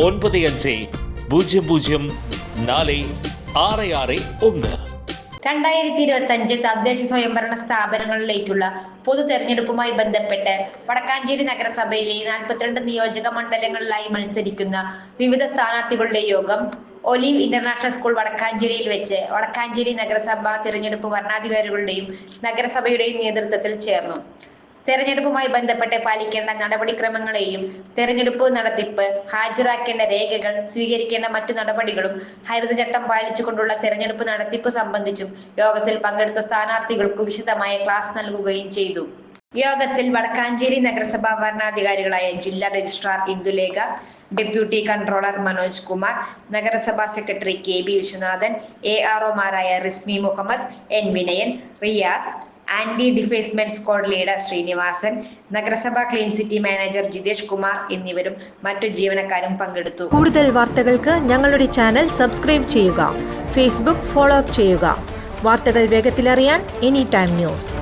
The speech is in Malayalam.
ഒൻപത് അഞ്ച് പൂജ്യം പൂജ്യം നാല് ആറ് ആറ് ഒന്ന്. രണ്ടായിരത്തി ഇരുപത്തി അഞ്ച് തദ്ദേശ സ്വയംഭരണ സ്ഥാപനങ്ങളിലേക്കുള്ള പൊതു തെരഞ്ഞെടുപ്പുമായി ബന്ധപ്പെട്ട് വടക്കാഞ്ചേരി നഗരസഭയിലെ നാൽപ്പത്തിരണ്ട് നിയോജക മണ്ഡലങ്ങളിലായി മത്സരിക്കുന്ന വിവിധ സ്ഥാനാർത്ഥികളുടെ യോഗം ഒലീവ് ഇന്റർനാഷണൽ സ്കൂൾ വടക്കാഞ്ചേരിയിൽ വെച്ച് വടക്കാഞ്ചേരി നഗരസഭ തിരഞ്ഞെടുപ്പ് ഭരണാധികാരികളുടെയും നഗരസഭയുടെയും നേതൃത്വത്തിൽ ചേർന്നു. തെരഞ്ഞെടുപ്പുമായി ബന്ധപ്പെട്ട് പാലിക്കേണ്ട നടപടിക്രമങ്ങളെയും തെരഞ്ഞെടുപ്പ് നടത്തിപ്പ് ഹാജരാക്കേണ്ട രേഖകൾ സ്വീകരിക്കേണ്ട മറ്റു നടപടികളും ഹരിതചട്ടം പാലിച്ചുകൊണ്ടുള്ള തെരഞ്ഞെടുപ്പ് നടത്തിപ്പ് സംബന്ധിച്ചും യോഗത്തിൽ പങ്കെടുത്ത സ്ഥാനാർത്ഥികൾക്ക് വിശദമായ ക്ലാസ് നൽകുകയും ചെയ്തു. യോഗത്തിൽ വടക്കാഞ്ചേരി നഗരസഭാ ഭരണാധികാരികളായ ജില്ലാ registrar Indulekha deputy controller Manoj Kumar നഗരസഭാ secretary K B Viswanathan A R ഒമാരായ Rismi Muhammad N Vinayan Riyas anti defacement squad leader Srinivasan നഗരസഭാ clean city manager Jithesh Kumar എന്നിവരും മറ്റു ജീവനക്കാരും പങ്കെടുത്തു. കൂടുതൽ വാർത്തകൾക്ക് ഞങ്ങളുടെ ചാനൽ സബ്സ്ക്രൈബ് ചെയ്യുക ഫേസ്ബുക്ക് ഫോളോ അപ്പ് ചെയ്യുക. വാർത്തകൾ വേഗത്തിലറിയാൻ എനി ടൈം ന്യൂസ്